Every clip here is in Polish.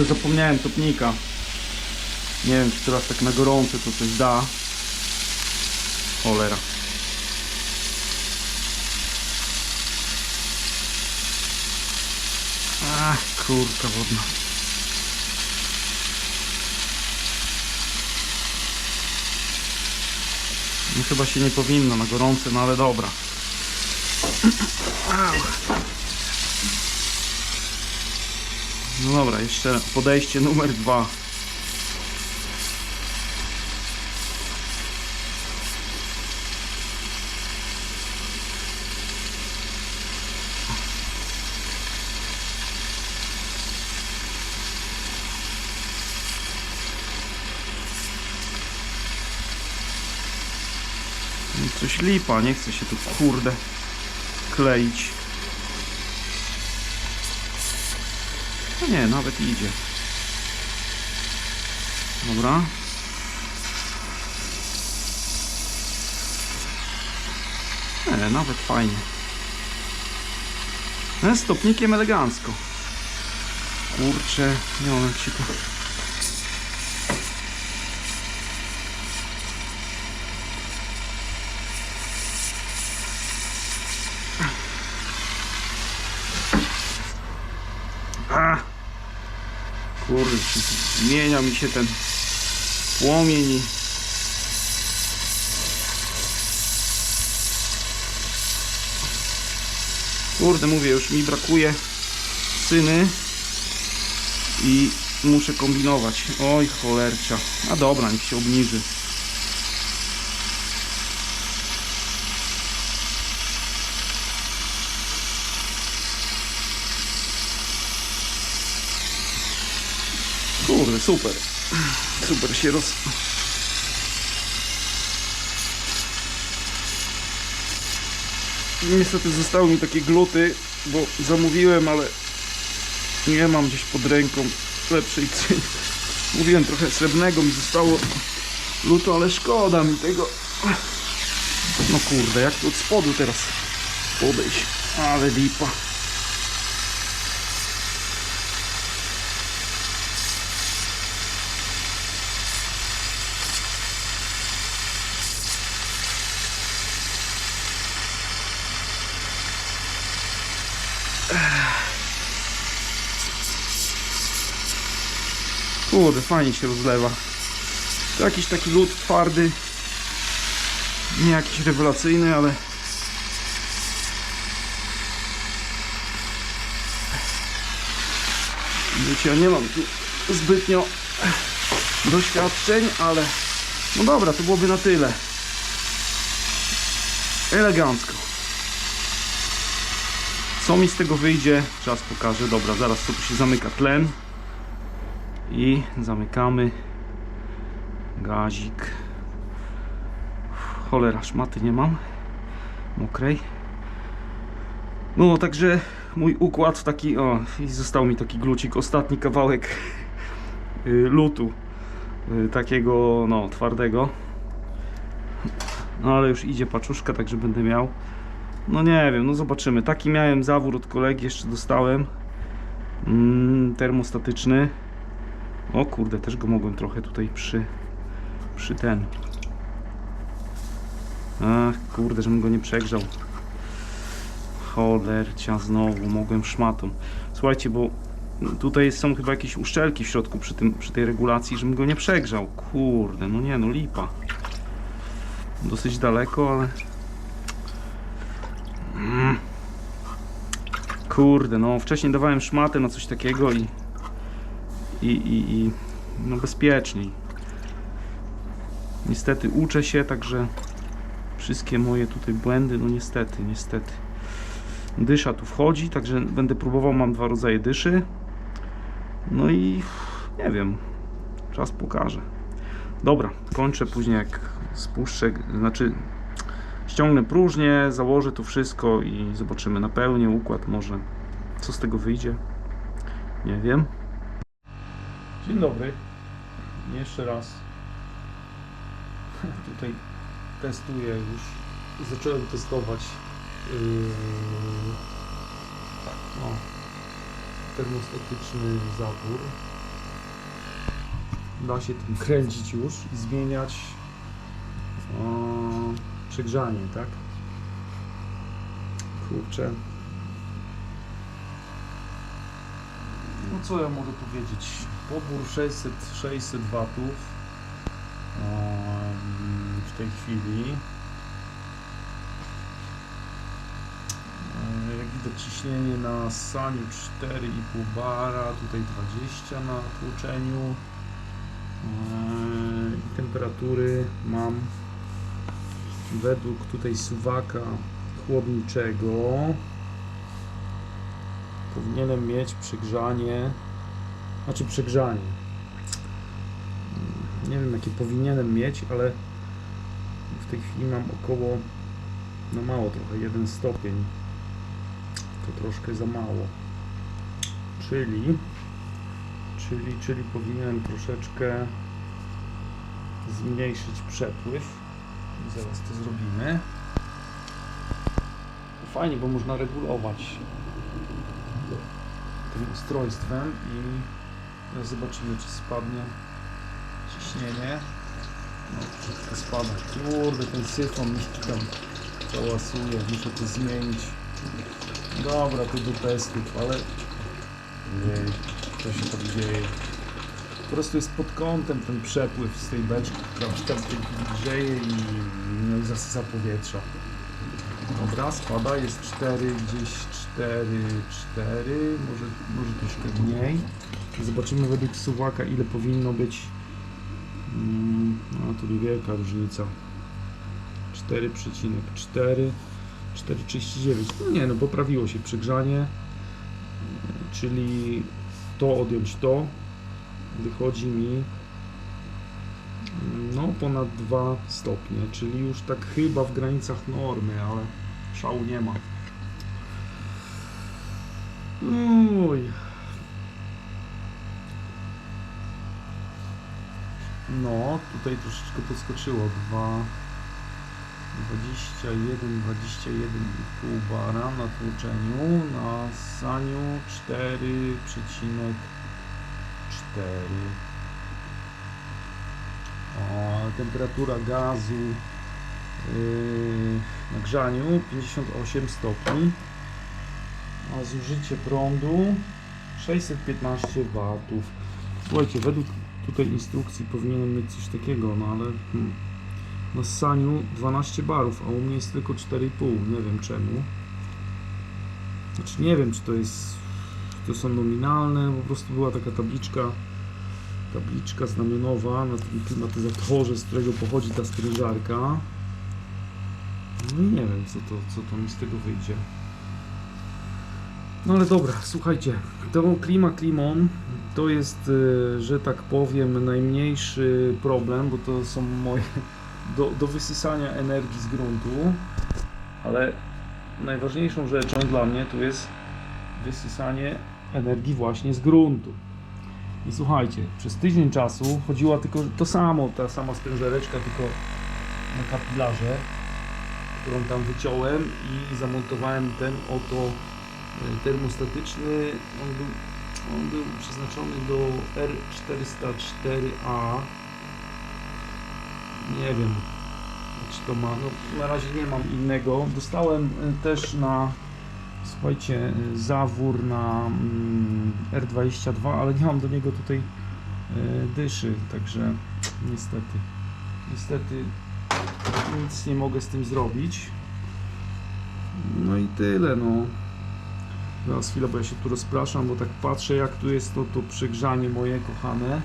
Kurde, zapomniałem topnika. Nie wiem, czy teraz tak na gorąco to coś da. Cholera. Ach, kurka wodna. No chyba się nie powinno na gorące, no ale dobra. No dobra, jeszcze podejście numer dwa. Coś lipa, nie chce się tu kurde kleić. No nie, nawet idzie. Dobra. Nie, nawet fajnie. No, z stopnikiem elegancko. Kurczę, nie wiem jak się. A! Zmienia mi się ten płomień i... Kurde, mówię, już mi brakuje syny i muszę kombinować. Oj, cholercia. A dobra, niech się obniży. Kurde, super. Super się roz... Niestety zostały mi takie gluty, bo zamówiłem, ale nie mam gdzieś pod ręką lepszej ceny. Mówiłem trochę srebrnego mi zostało luto, ale szkoda mi tego. No kurde, jak tu od spodu teraz podejść. Ale lipa. Kurde, fajnie się rozlewa. To jakiś taki lód twardy. Nie jakiś rewelacyjny, ale... Wiecie, ja nie mam tu zbytnio doświadczeń, ale... No dobra, to byłoby na tyle. Elegancko. Co mi z tego wyjdzie? Czas pokaże. Dobra, zaraz tu się zamyka tlen i zamykamy. Gazik. Cholera szmaty nie mam. Mokrej. No także mój układ taki o i został mi taki glucik ostatni kawałek y, lutu y, takiego no twardego. No ale już idzie paczuszka także będę miał. No nie wiem no zobaczymy. Taki miałem zawór od kolegi jeszcze dostałem. Mm, termostatyczny o kurde, też go mogłem trochę tutaj przy, przy ten. Ach, kurde, żebym go nie przegrzał. Cholercia, znowu mogłem szmatą. Słuchajcie, bo tutaj są chyba jakieś uszczelki w środku przy, tym, przy tej regulacji, żebym go nie przegrzał. Kurde, no nie, no lipa. Dosyć daleko, ale... Mm. Kurde, no wcześniej dawałem szmatę na coś takiego i i, i, i no bezpieczniej. Niestety uczę się, także wszystkie moje tutaj błędy, no niestety, niestety. Dysza tu wchodzi, także będę próbował, mam dwa rodzaje dyszy. No i nie wiem, czas pokaże. Dobra, kończę później jak spuszczę, znaczy ściągnę próżnię, założę tu wszystko i zobaczymy napełnię układ może co z tego wyjdzie. Nie wiem. Dzień dobry. Jeszcze raz. Tutaj testuję już. Zacząłem testować yy, no, termostatyczny zawór. da się tym kręcić już i zmieniać o, przegrzanie, tak? Kurczę. No co ja mogę powiedzieć? Pobór 600, 600 watów w tej chwili. E, Jak widać ciśnienie na saniu 4,5 bara, tutaj 20 na tłoczeniu. E, I temperatury mam według tutaj suwaka chłodniczego. Powinienem mieć przegrzanie, znaczy przegrzanie. Nie wiem jakie powinienem mieć, ale w tej chwili mam około, no mało trochę, 1 stopień. To troszkę za mało. Czyli, czyli, czyli powinienem troszeczkę zmniejszyć przepływ. Zaraz to zrobimy. Fajnie, bo można regulować tym ustrojstwem i zobaczymy, czy spadnie ciśnienie. No, troszeczkę spada. Kurde, ten syfon mi tam hałasuje, muszę to zmienić. Dobra, to do testów, ale nie, co się tam dzieje. Po prostu jest pod kątem ten przepływ z tej beczki, która tam grzeje i, no zasysa powietrza. Dobra, spada, jest 4, gdzieś 4, 4, może, może troszkę mniej. Zobaczymy według suwaka ile powinno być. Mm, No to niewielka różnica. 4,4, 4,39. No nie no, poprawiło się przegrzanie. Czyli to odjąć to. Wychodzi mi no ponad 2 stopnie, czyli już tak chyba w granicach normy, ale szału nie ma. Uj. No, tutaj troszeczkę podskoczyło. 2, 21, 21,5 bara na tłoczeniu, na saniu 4,4. A temperatura gazu na grzaniu 58 stopni, a zużycie prądu 615 watów. Słuchajcie, według tutaj instrukcji powinienem mieć coś takiego, no ale hmm, na saniu 12 barów, a u mnie jest tylko 4,5, nie wiem czemu. Znaczy nie wiem, czy to jest, to są nominalne, po prostu była taka tabliczka, tabliczka znamionowa na tym klimatyzatorze, z którego pochodzi ta sprężarka. No nie wiem, co to, co to mi z tego wyjdzie. No ale dobra, słuchajcie, to klima klimon to jest, y, że tak powiem, najmniejszy problem, bo to są moje do, do wysysania energii z gruntu, ale najważniejszą rzeczą dla mnie to jest wysysanie energii właśnie z gruntu. I słuchajcie, przez tydzień czasu chodziła tylko to samo, ta sama sprężereczka, tylko na kapilarze, którą tam wyciąłem i zamontowałem ten oto y, termostatyczny. On był, on był przeznaczony do R404A. Nie wiem, czy to ma. No, na razie nie mam innego. Dostałem y, też na słuchajcie, zawór na mm, R22, ale nie mam do niego tutaj y, dyszy, także niestety, niestety nic nie mogę z tym zrobić. No i tyle, no. Teraz chwilę, bo ja się tu rozpraszam, bo tak patrzę jak tu jest to, to przegrzanie moje kochane.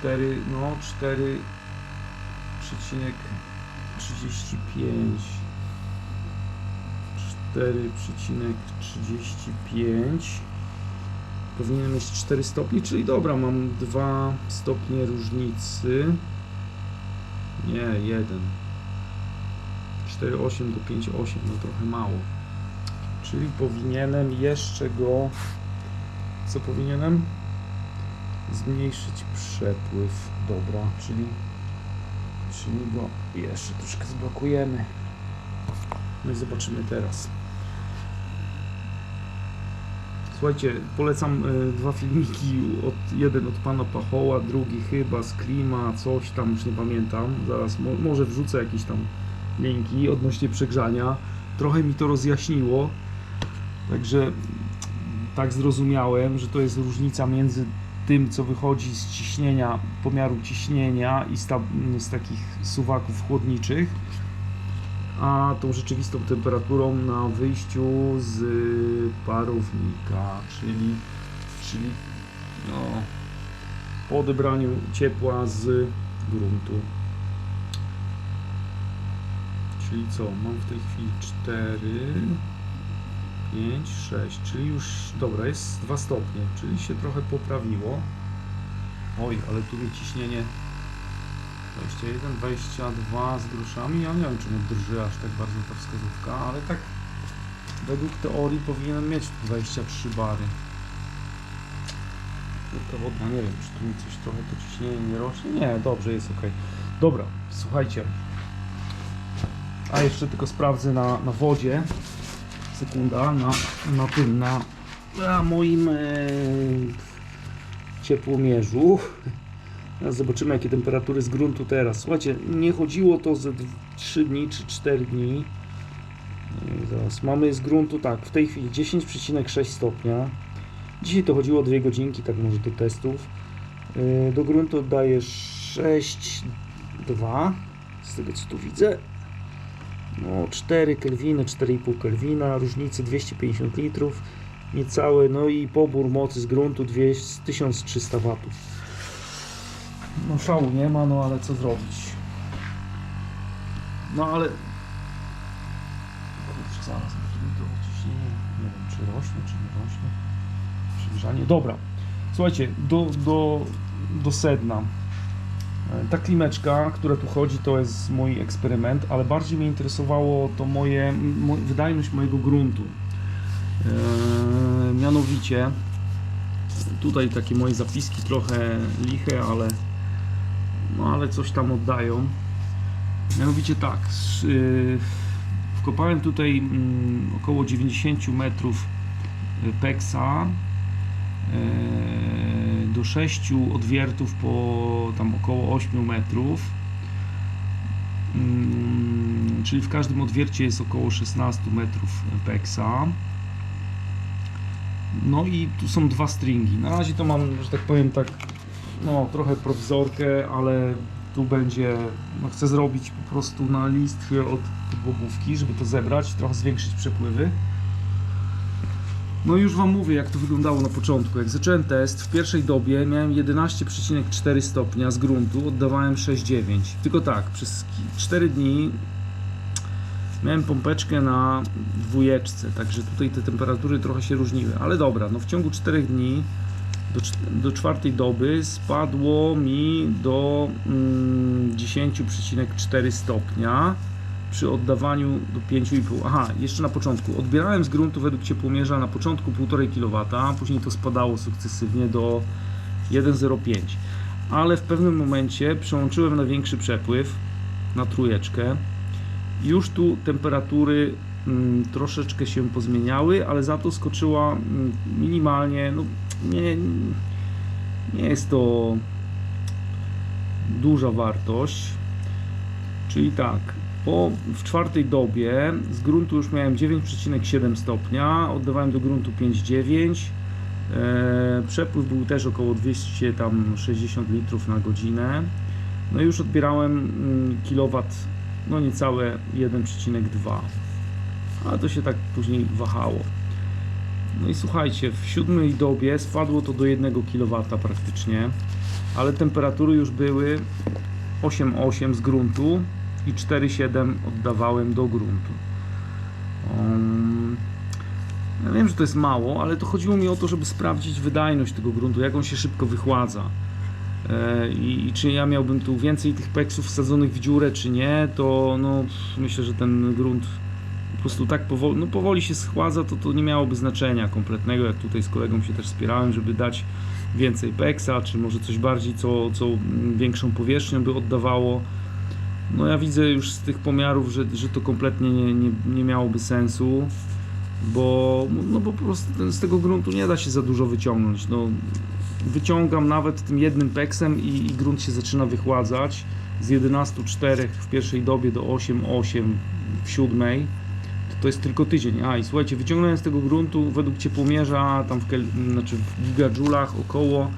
4, no 4,35 4,35 Powinienem mieć 4 stopnie, czyli dobra, mam 2 stopnie różnicy. Nie, 1. 4,8 do 5,8, no trochę mało. Czyli powinienem jeszcze go. Co powinienem? Zmniejszyć przepływ. Dobra, czyli. Czyli go jeszcze troszkę zblokujemy. No i zobaczymy teraz. Słuchajcie, polecam e, dwa filmiki, od, jeden od pana Pachoła, drugi chyba z Klima, coś tam, już nie pamiętam, zaraz mo, może wrzucę jakieś tam linki odnośnie przegrzania. Trochę mi to rozjaśniło, także tak zrozumiałem, że to jest różnica między tym, co wychodzi z ciśnienia, pomiaru ciśnienia i z, ta, z takich suwaków chłodniczych, a tą rzeczywistą temperaturą na wyjściu z parownika, czyli, czyli no, po odebraniu ciepła z gruntu. Czyli co? Mam w tej chwili 4, 5, 6, czyli już dobra, jest 2 stopnie, czyli się trochę poprawiło. Oj, ale tu mi ciśnienie 21, 22 z gruszami. Ja nie wiem, mnie drży aż tak bardzo ta wskazówka, ale tak według teorii powinienem mieć tu 23 bary. Tylko wodna, nie wiem, czy tu mi coś trochę to ciśnienie nie rośnie. Nie, dobrze, jest ok. Dobra, słuchajcie. A jeszcze tylko sprawdzę na, na wodzie. Sekunda, na, na tym, na, na moim e, ciepłomierzu. Zobaczymy jakie temperatury z gruntu teraz. Słuchajcie, nie chodziło to ze 3 dni czy 4 dni. Yy, Zaraz mamy z gruntu tak, w tej chwili 10,6 stopnia. Dzisiaj to chodziło 2 godzinki, tak może do testów. Yy, Do gruntu oddaje 6,2 z tego co tu widzę. No 4 kelwiny, 4,5 kelwina, różnicy 250 litrów, niecałe, no i pobór mocy z gruntu 200, 1300 watów. No szału nie ma, no ale co zrobić? No ale... Kurczę, zaraz musimy to ciśnienie, nie wiem czy rośnie, czy nie rośnie. Przygrzanie. Dobra, słuchajcie, do, do, do sedna. E, Ta klimeczka, która tu chodzi, to jest mój eksperyment, ale bardziej mnie interesowało to moje, mo, wydajność mojego gruntu. E, mianowicie, tutaj takie moje zapiski trochę liche, ale no ale coś tam oddają. Mianowicie tak, yy, wkopałem tutaj mm, około 90 metrów y, peksa yy, do 6 odwiertów po tam około 8 metrów. Mm, czyli w każdym odwiercie jest około 16 metrów peksa. No i tu są dwa stringi. Na razie to mam, że tak powiem, tak no trochę prowizorkę, ale tu będzie, no chcę zrobić po prostu na listwie od podłogówki, żeby to zebrać, trochę zwiększyć przepływy. No już Wam mówię, jak to wyglądało na początku. Jak zacząłem test, w pierwszej dobie miałem 11,4 stopnia z gruntu, oddawałem 6,9. Tylko tak, przez 4 dni miałem pompeczkę na dwójeczce, także tutaj te temperatury trochę się różniły. Ale dobra, no w ciągu 4 dni do, do czwartej doby spadło mi do mm, 10,4 stopnia przy oddawaniu do 5,5. Aha, jeszcze na początku. Odbierałem z gruntu według ciepłomierza na początku 1,5 kW, później to spadało sukcesywnie do 1,05. Ale w pewnym momencie przełączyłem na większy przepływ, na trójeczkę. Już tu temperatury mm, troszeczkę się pozmieniały, ale za to skoczyła mm, minimalnie, no nie, nie jest to duża wartość. Czyli tak, po, w czwartej dobie z gruntu już miałem 9,7 stopnia, oddawałem do gruntu 5,9. E, przepływ był też około 260 litrów na godzinę. No i już odbierałem mm, kilowat, no niecałe 1,2. A to się tak później wahało. No i słuchajcie, w siódmej dobie spadło to do 1 kW praktycznie, ale temperatury już były 8,8 z gruntu i 4,7 oddawałem do gruntu. Um, ja wiem, że to jest mało, ale to chodziło mi o to, żeby sprawdzić wydajność tego gruntu, jak on się szybko wychładza. E, I, czy ja miałbym tu więcej tych peksów wsadzonych w dziurę, czy nie, to no, myślę, że ten grunt prostu tak powoli, no powoli się schładza, to to nie miałoby znaczenia kompletnego, jak tutaj z kolegą się też wspierałem, żeby dać więcej peksa, czy może coś bardziej, co, co większą powierzchnią by oddawało. No ja widzę już z tych pomiarów, że, że to kompletnie nie, nie, nie miałoby sensu. bo no bo po prostu z tego gruntu nie da się za dużo wyciągnąć. No, wyciągam nawet tym jednym peksem i, i grunt się zaczyna wychładzać z 11,4 w pierwszej dobie do 8,8 w siódmej. To, jest tylko tydzień. A i słuchajcie, wyciągnąłem z tego gruntu według ciepłomierza tam w, znaczy w gigajulach około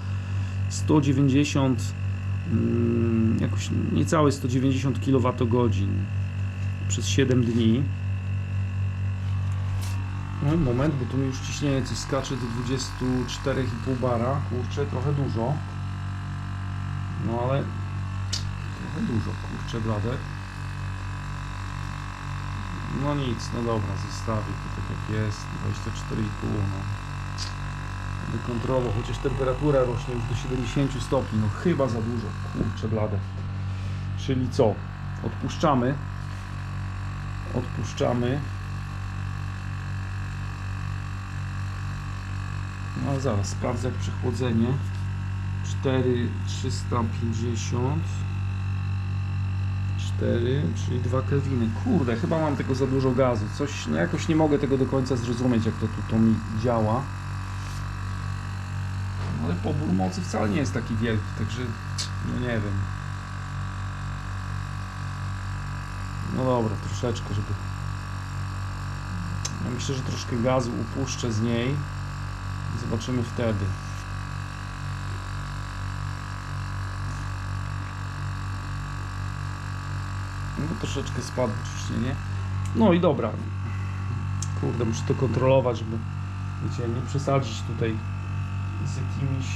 190 mm, jakoś niecałe 190 kWh przez 7 dni. No, moment, bo tu mi już ciśnienie coś skacze do 24,5 bara. Kurczę, trochę dużo. No ale trochę dużo, kurczę, blade. No nic, no dobra, zostawię to tak jak jest. 24,5 no. Będę kontrolował, chociaż temperatura rośnie już do 70 stopni. No chyba za dużo, kurczę, blade. Czyli co? Odpuszczamy. Odpuszczamy. No zaraz, sprawdzę jak przechłodzenie. 4,350 4, czyli 2 kelwiny. Kurde, chyba mam tego za dużo gazu. Coś, no jakoś nie mogę tego do końca zrozumieć, jak to tu to mi działa. No ale pobór mocy wcale nie jest taki wielki, także no nie wiem. No dobra, troszeczkę, żeby... Ja myślę, że troszkę gazu upuszczę z niej. Zobaczymy wtedy. No troszeczkę spadło ciśnienie. No i dobra. Kurde, muszę to kontrolować, żeby wiecie, nie przesadzić tutaj z jakimiś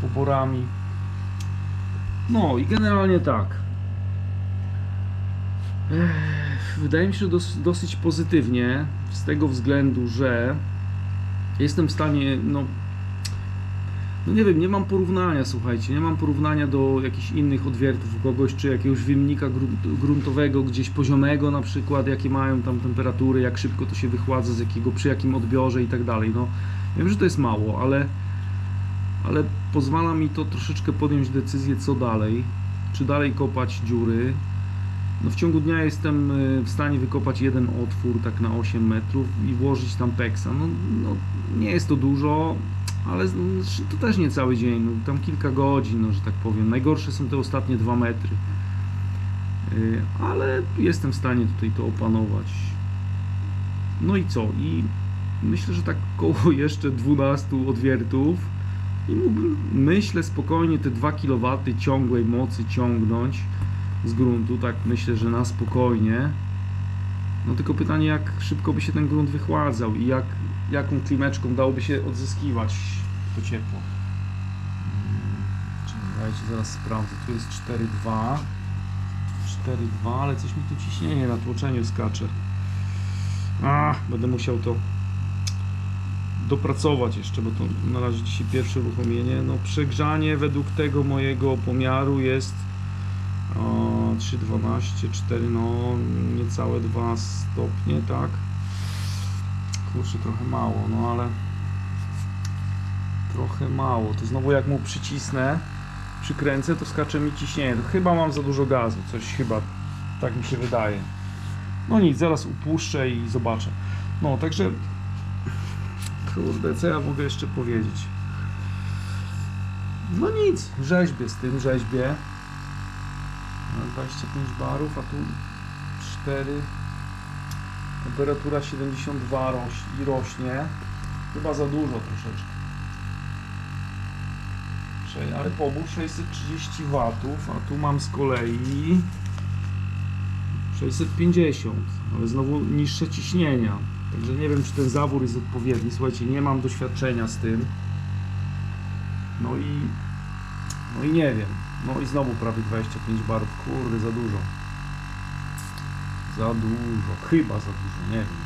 poborami. No i generalnie tak. Wydaje mi się dos dosyć pozytywnie z tego względu, że jestem w stanie, no, no nie wiem, nie mam porównania, słuchajcie, nie mam porównania do jakichś innych odwiertów u kogoś, czy jakiegoś wymiennika grunt, gruntowego, gdzieś poziomego na przykład, jakie mają tam temperatury, jak szybko to się wychładza, z jakiego, przy jakim odbiorze i tak dalej. No, wiem, że to jest mało, ale, ale pozwala mi to troszeczkę podjąć decyzję, co dalej. Czy dalej kopać dziury. No w ciągu dnia jestem y, w stanie wykopać jeden otwór tak na 8 metrów i włożyć tam peksa. No, no nie jest to dużo, ale to też nie cały dzień, no, tam kilka godzin, no, że tak powiem. Najgorsze są te ostatnie 2 metry. Y, Ale jestem w stanie tutaj to opanować. No i co? I myślę, że tak koło jeszcze 12 odwiertów i mógłbym, myślę, spokojnie te 2 kW ciągłej mocy ciągnąć z gruntu, tak myślę, że na spokojnie. No tylko pytanie, jak szybko by się ten grunt wychładzał i jak, jaką klimeczką dałoby się odzyskiwać to ciepło. Czekajcie, zaraz sprawdzę. Tu jest 4,2. 4,2, ale coś mi tu ciśnienie na tłoczeniu skacze. A, będę musiał to dopracować jeszcze, bo to na razie dzisiaj pierwsze uruchomienie. No przegrzanie według tego mojego pomiaru jest o, 3,12, 4, no niecałe 2 stopnie, tak? Kurczę, trochę mało, no ale trochę mało. To znowu jak mu przycisnę, przykręcę, to skacze mi ciśnienie. To chyba mam za dużo gazu, coś chyba, tak mi się wydaje. No nic, zaraz upuszczę i zobaczę. No, także kurde, co ja mogę jeszcze powiedzieć? No nic, rzeźbię z tym, rzeźbię. Na 25 barów, a tu 4. Temperatura 72 roś, i rośnie. Chyba za dużo troszeczkę. Sze- Ale pobór 630 watów, a tu mam z kolei 650, ale znowu niższe ciśnienia. Także nie wiem, czy ten zawór jest odpowiedni. Słuchajcie, nie mam doświadczenia z tym. No i no i nie wiem. No i znowu prawie 25 barów. Kurde, za dużo. Za dużo. Chyba za dużo, nie wiem.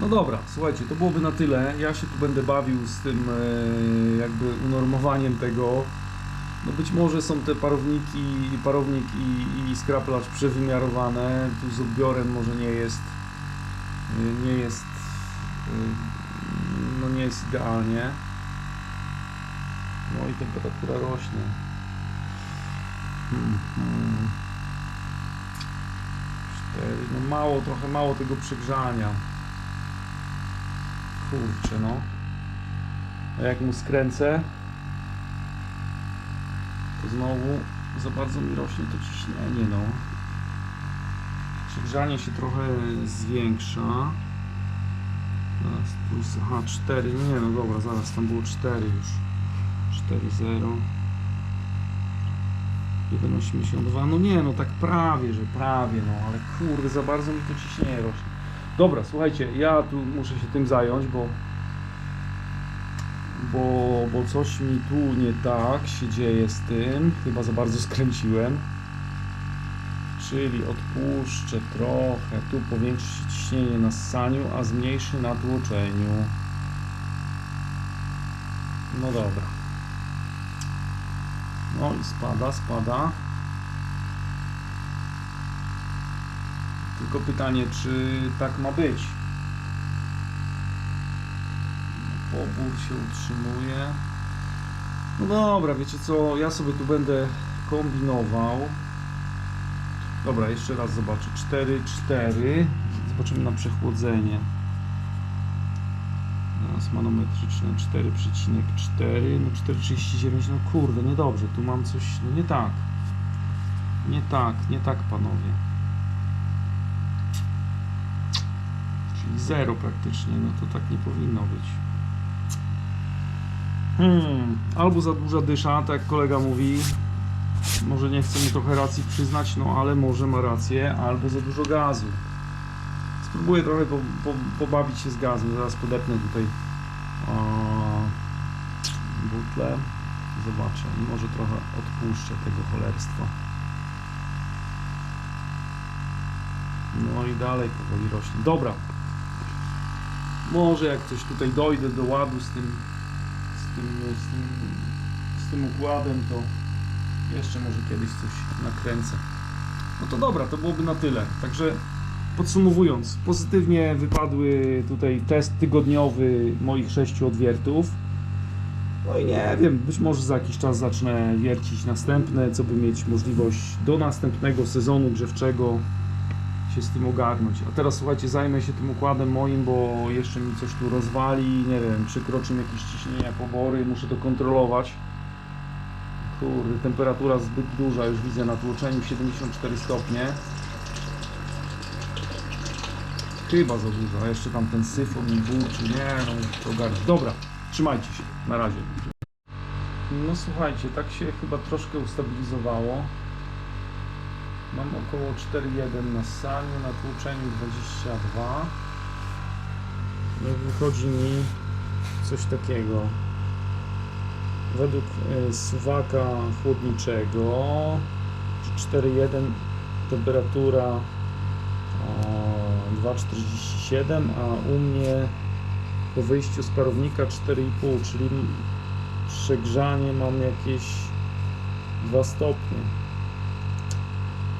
No dobra, słuchajcie, to byłoby na tyle. Ja się tu będę bawił z tym e, jakby unormowaniem tego. No być może są te parowniki, parownik i, i skrapelacz przewymiarowane. Tu z odbiorem może nie jest e, nie jest e, no nie jest idealnie. No i temperatura rośnie. Hmm, hmm. 4. No mało, trochę mało tego przegrzania. Kurczę, no. A jak mu skręcę, to znowu za bardzo mi rośnie to ciśnienie, no. Przegrzanie się trochę zwiększa. Teraz plus, aha, 4, nie no dobra, zaraz tam było 4 już. 4,0. 1,82, no nie, no tak prawie, że prawie, no ale kurde, za bardzo mi to ciśnienie rośnie. Dobra, słuchajcie, ja tu muszę się tym zająć, bo bo, bo coś mi tu nie tak się dzieje z tym, chyba za bardzo skręciłem. Czyli odpuszczę trochę, tu powiększy ciśnienie na ssaniu, a zmniejszy na tłoczeniu. No dobra. No i spada, spada. Tylko pytanie, czy tak ma być? Pobór się utrzymuje. No dobra, wiecie co, ja sobie tu będę kombinował. Dobra, jeszcze raz zobaczę. 4, 4. Zobaczymy na przechłodzenie. Teraz manometryczne 4,4. No 4,39. No kurde, niedobrze. Tu mam coś. No nie tak. Nie tak, nie tak, panowie. Czyli 0 praktycznie. No to tak nie powinno być. Hmm, albo za duża dysza, tak jak kolega mówi. Może nie chce mi trochę racji przyznać, no ale może ma rację, albo za dużo gazu. Spróbuję trochę po, po, pobawić się z gazem. Zaraz podepnę tutaj o, butlę. Zobaczę i może trochę odpuszczę tego cholerstwa. No i dalej powoli rośnie. Dobra. Może jak coś tutaj dojdę do ładu z tym, z tym, z tym, z tym układem, to jeszcze może kiedyś coś nakręcę. No to dobra, to byłoby na tyle. Także podsumowując, pozytywnie wypadły tutaj test tygodniowy moich sześciu odwiertów. No i nie wiem, być może za jakiś czas zacznę wiercić następne, co by mieć możliwość do następnego sezonu grzewczego się z tym ogarnąć. A teraz słuchajcie, zajmę się tym układem moim, bo jeszcze mi coś tu rozwali, nie wiem, przekroczy mi jakieś ciśnienia, pobory, muszę to kontrolować. Kurde, temperatura zbyt duża, już widzę na tłoczeniu 74 stopnie. Chyba za dużo, a jeszcze tam ten syfon i burczy, nie no, to ogarnę. Dobra, trzymajcie się, na razie. No słuchajcie, tak się chyba troszkę ustabilizowało. Mam około 4,1 na ssaniu, na tłuczeniu 22. No i wychodzi mi coś takiego. Według y, suwaka chłodniczego, czy 4,1 temperatura o, 2,47, a u mnie po wyjściu z parownika 4,5, czyli przegrzanie mam jakieś 2 stopnie.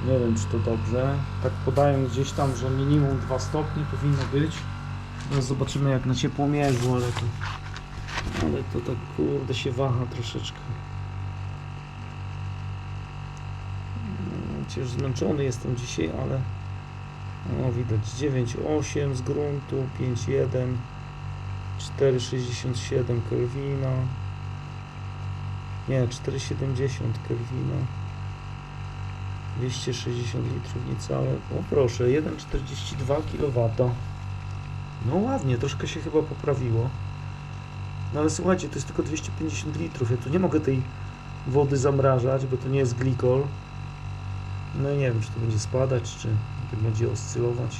Nie wiem, czy to dobrze. Tak podają gdzieś tam, że minimum 2 stopnie powinno być. Teraz zobaczymy jak na ciepłomierzu, ale to, ale to tak kurde się waha troszeczkę. Chociaż zmęczony jestem dzisiaj, ale no widać 9,8 z gruntu, 5,1 4,67 Kelvina nie, 4,70 Kelvina 260 litrów niecałe. O proszę, 1,42 kW. No ładnie, troszkę się chyba poprawiło. No ale słuchajcie, to jest tylko 250 litrów. Ja tu nie mogę tej wody zamrażać, bo to nie jest glikol. No nie wiem, czy to będzie spadać, czy będzie oscylować.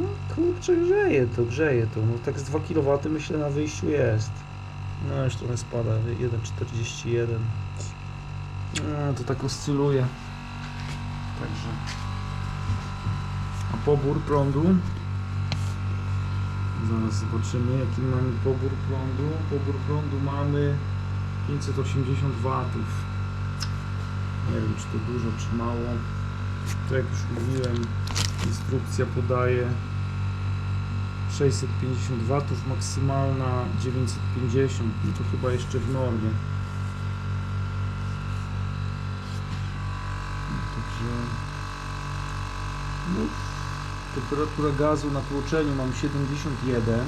No kurczę, grzeje to, grzeje to. No tak z 2 kW myślę na wyjściu jest. No już trochę spada, 1,41. No, to tak oscyluje. Także. A pobór prądu? Zaraz zobaczymy, jaki mamy pobór prądu. Pobór prądu mamy 580 watów. Nie wiem, czy to dużo, czy mało. To jak już mówiłem, instrukcja podaje 650 watów, maksymalna 950. No to chyba jeszcze w normie. Także Temperatura gazu na tłoczeniu mam 71.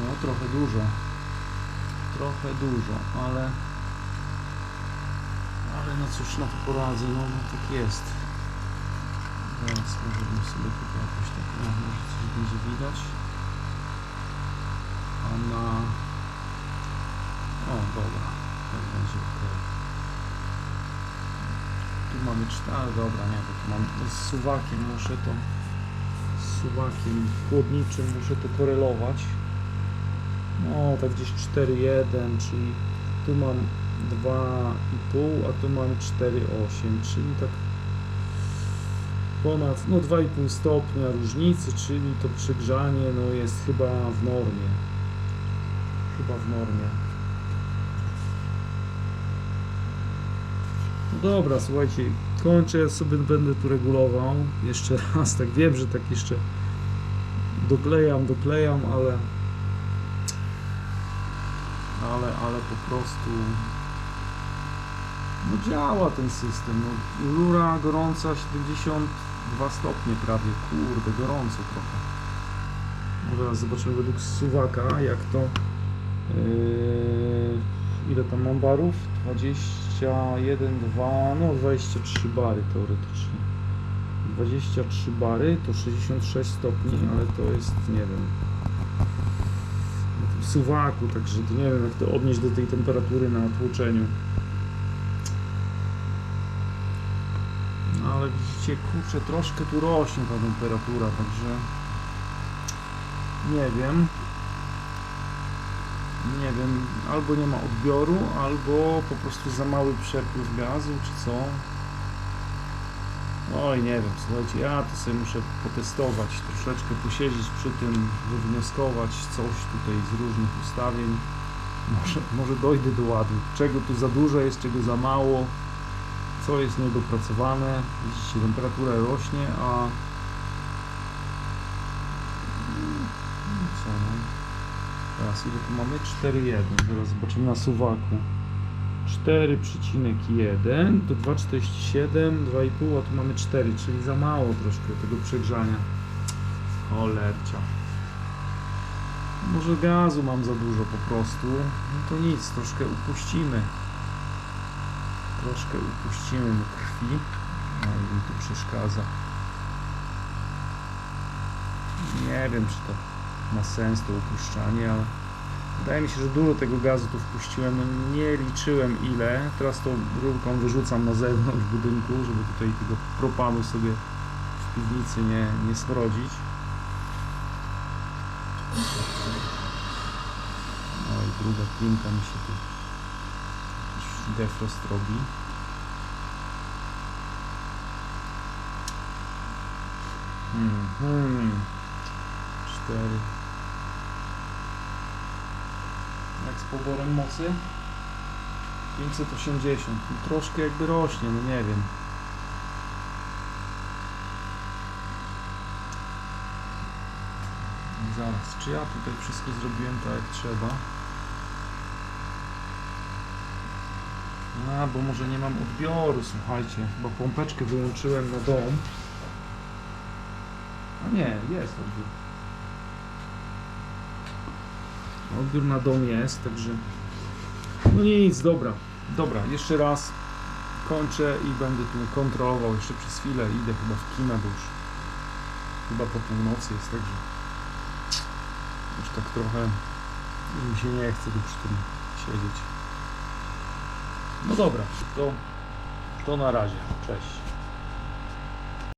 No trochę dużo. Trochę dużo, ale no cóż na to poradzę, no, no tak jest. Teraz może bym sobie tutaj jakoś tak, no, może coś będzie widać. A na... O, dobra, tak będzie ok. Tu mamy cztery, dobra, nie, bo tu mam z suwakiem, muszę to z suwakiem chłodniczym muszę to korelować. No, tak gdzieś 4,1, czyli tu mam 2,5, a tu mam 4,8, czyli tak ponad no 2,5 stopnia różnicy, czyli to przegrzanie no jest chyba w normie. Chyba w normie. No dobra, słuchajcie, kończę, ja sobie będę tu regulował. Jeszcze raz, tak wiem, że tak jeszcze doklejam, doklejam, ale ale, ale po prostu no działa ten system. No, rura gorąca 72 stopnie prawie, kurde, gorąco trochę. No zobaczymy według suwaka, jak to yy, ile tam mam barów? 21, 2, no 23 bary teoretycznie. 23 bary to 66 stopni, ale to jest, nie wiem, na tym suwaku, także nie wiem jak to odnieść do tej temperatury na tłoczeniu. Widzicie, kurczę, troszkę tu rośnie ta temperatura, także nie wiem. Nie wiem, albo nie ma odbioru, albo po prostu za mały przepływ gazu, czy co. Oj, nie wiem, słuchajcie, ja to sobie muszę potestować, troszeczkę posiedzieć przy tym, wywnioskować coś tutaj z różnych ustawień. Może, może dojdę do ładu. Czego tu za dużo jest, czego za mało, co jest niedopracowane. Widzicie, temperatura rośnie, a co no? Teraz ile tu mamy? 4,1. Zaraz zobaczymy na suwaku. 4,1 to 2,47, 2,5, a tu mamy 4, czyli za mało troszkę tego przegrzania. Cholercia. Może gazu mam za dużo po prostu. No to nic, troszkę upuścimy. Troszkę upuścimy mu krwi. No i mi tu przeszkadza. Nie wiem, czy to ma sens to upuszczanie, ale wydaje mi się, że dużo tego gazu tu wpuściłem. No nie liczyłem ile. Teraz tą rurką wyrzucam na zewnątrz budynku, żeby tutaj tego propanu sobie w piwnicy nie, nie smrodzić. No i druga klinka mi się tu defrost robi. Hmm. Cztery. Jak z poborem mocy? 580. No Troszkę jakby rośnie, no nie wiem. Zaraz, czy ja tutaj wszystko zrobiłem tak jak trzeba? A, bo może nie mam odbioru, słuchajcie. Chyba pompeczkę wyłączyłem na dom. A nie, jest odbiór. Odbiór na dom jest, także... No nic, dobra. Dobra, jeszcze raz kończę i będę tu kontrolował jeszcze przez chwilę. Idę chyba w kina, bo już chyba po północy jest, także już tak trochę mi się nie chce tu przy tym siedzieć. No dobra, to, to na razie. Cześć.